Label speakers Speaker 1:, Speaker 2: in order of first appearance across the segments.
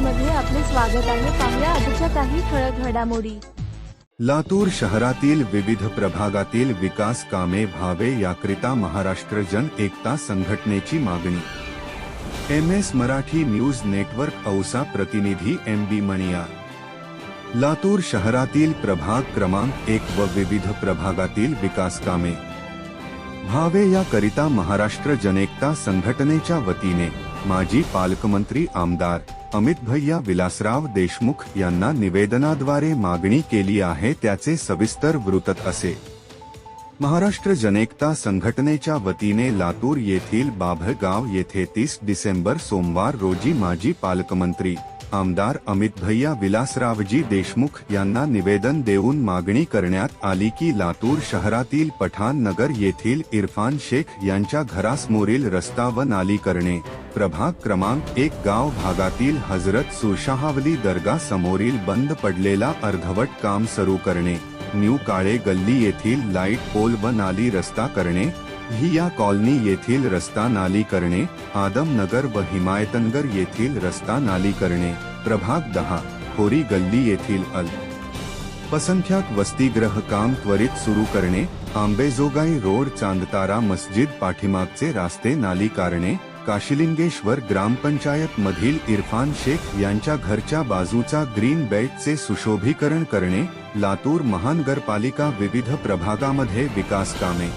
Speaker 1: स्वागत आहे. पाहुया आजच्या काही ठळक घडामोडी.
Speaker 2: लातूर शहरातील विविध प्रभागातील विकास कामे व्हावे याकरिता महाराष्ट्र जन एकता संघटनेची मागणी. M S Marathi news network Ausa प्रतिनिधी एम बी मणिया लातूर शहरातील प्रभाग क्रमांक एक व विविध प्रभागातील विकास कामे. व्हावे याकरिता महाराष्ट्र जनएकता संघटनेच्या वतीने माजी पालकमंत्री आमदार अमित भैया विलासराव देशमुख यांना निवेदनाद्वारे मागणी केली आहे त्याचे सविस्तर वृत्त असे. महाराष्ट्र जनेकता संघटनेच्या वतीने लातूर येथील बाभगाव येथे तीस डिसेंबर सोमवार रोजी माजी पालकमंत्री आमदार अमित भैया विलासरावजी देशमुख यांना निवेदन देऊन मागणी करण्यात आली की लातूर शहरातील पठाण नगर येथील इरफान शेख यांच्या घरासमोरील रस्ता व नाली करणे प्रभाग क्रमांक एक गाव भागातील हजरत सुरशाहावली दर्गा समोरील बंद पडलेला अर्धवट काम सुरू करणे न्यू काळे गल्ली येथील लाइट पोल व नाली रस्ता करणे ही या कॉलनी येथील रस्ता नाली करणे आदमनगर व हिमायतनगर येथील रस्ता नाली करणे प्रभाग दहा खोरी गल्ली येथील अल. पसंख्याक वसतिगृह काम त्वरित सुरू करणे आंबेजोगाई रोड चांदतारा मस्जिद पाठीमागचे रास्ते नाली कारणे काशिलिंगेश्वर ग्रामपंचायत मधील इरफान शेख यांच्या घरच्या बाजूचा ग्रीन बेल्टचे सुशोभीकरण करणे लातूर महानगरपालिका विविध प्रभागामध्ये विकास कामे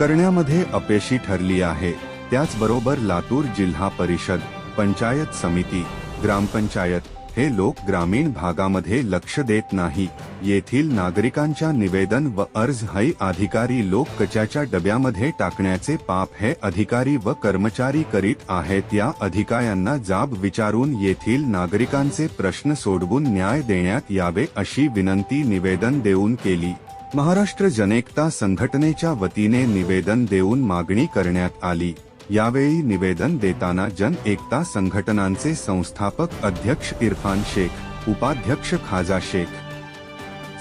Speaker 2: करण्यामध्ये अपयशी ठरली आहे. त्याचबरोबर लातूर जिल्हा परिषद पंचायत समिती ग्रामपंचायत हे लोक ग्रामीण भागामध्ये लक्ष देत नाही. येथील नागरिकांच्या निवेदन व अर्ज हई अधिकारी लोक कच्याच्या डब्यामध्ये टाकण्याचे पाप हे अधिकारी व कर्मचारी करीत आहेत. या अधिकाऱ्यांना जाब विचारून येथील नागरिकांचे प्रश्न सोडवून न्याय देण्यात यावे अशी विनंती निवेदन देऊन केली. महाराष्ट्र जनेकता संघटनेच्या वतीने निवेदन देऊन मागणी करण्यात आली. यावेळी निवेदन देताना जन एकता संघटनांचे संस्थापक अध्यक्ष इरफान शेख उपाध्यक्ष खाजा शेख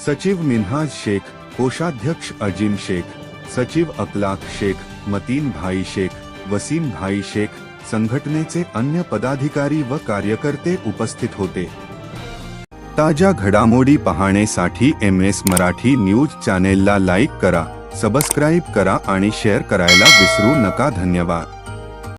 Speaker 2: सचिव मिन्हाज शेख कोषाध्यक्ष अजिम शेख सचिव अकलाख शेख मतीन भाई शेख वसीम भाई शेख संघटनेचे अन्य पदाधिकारी व कार्यकर्ते उपस्थित होते. ताज्या घडामोडी पाहण्यासाठी एम एस मराठी न्यूज चॅनेलला लाईक करा सबस्क्राईब करा आणि शेअर करायला विसरू नका. धन्यवाद.